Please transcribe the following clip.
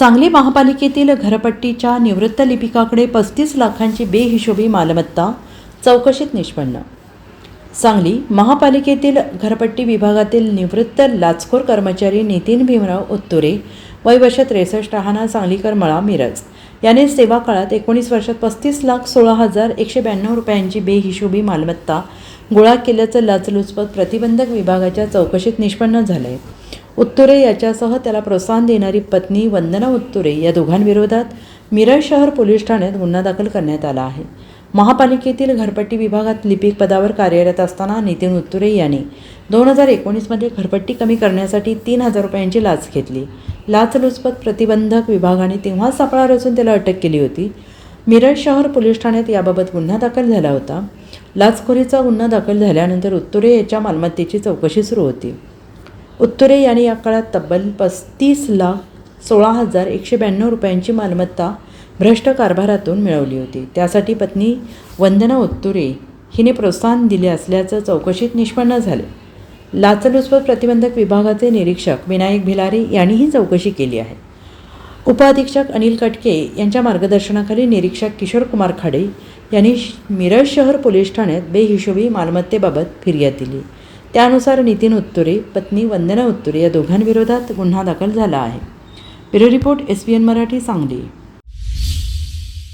सांगली महापालिकेतील घरपट्टीच्या निवृत्त लिपिकाकडे पस्तीस लाखांची बेहिशोबी मालमत्ता चौकशीत निष्पन्न. सांगली महापालिकेतील घरपट्टी विभागातील निवृत्त लाचखोर कर्मचारी नितीन भीमराव उत्तुरे वय वर्ष त्रेसष्ट राहणार सांगलीकर मळा मिरज. याने सेवा काळात एकोणीस वर्षात पस्तीस लाख सोळा हजार एकशे ब्याण्णव रुपयांची बेहिशोबी मालमत्ता गोळा केल्याचं लाचलुचपत प्रतिबंधक विभागाच्या चौकशीत निष्पन्न झालं आहे उत्तुरे याच्यासह त्याला प्रोत्साहन देणारी पत्नी वंदना उत्तुरे या दोघांविरोधात मिरज शहर पोलीस ठाण्यात गुन्हा दाखल करण्यात आला आहे. महापालिकेतील घरपट्टी विभागात लिपिक पदावर कार्यरत असताना नितीन उत्तुरे यांनी दोन हजार एकोणीसमध्ये घरपट्टी कमी करण्यासाठी तीन हजार रुपयांची लाच घेतली. लाचलुचपत प्रतिबंधक विभागाने तेव्हाच सापळा रचून त्याला अटक केली होती. मिरज शहर पोलीस ठाण्यात याबाबत गुन्हा दाखल झाला होता. लाचखोरीचा गुन्हा दाखल झाल्यानंतर उत्तुरे याच्या मालमत्तेची चौकशी सुरू होती. उत्तुरे यांनी या काळात तब्बल पस्तीस लाख सोळा हजार एकशे ब्याण्णव रुपयांची मालमत्ता भ्रष्ट कारभारातून मिळवली होती. त्यासाठी पत्नी वंदना उत्तुरे हिने प्रोत्साहन दिले असल्याचं चौकशीत निष्पन्न झाले. लाचलुचपत प्रतिबंधक विभागाचे निरीक्षक विनायक भिलारे यांनीही चौकशी केली आहे. उपअधीक्षक अनिल कटके यांच्या मार्गदर्शनाखाली निरीक्षक किशोर कुमार खाडे यांनी श- मिरज शहर पोलीस ठाण्यात बेहिशोबी मालमत्तेबाबत फिर्याद दिली. त्यानुसार नितीन उत्तुरे पत्नी वंदना उत्तुरे या दोघांविरोधात गुन्हा दाखल झाला आहे. Bureau report S P N Marathi Sangli.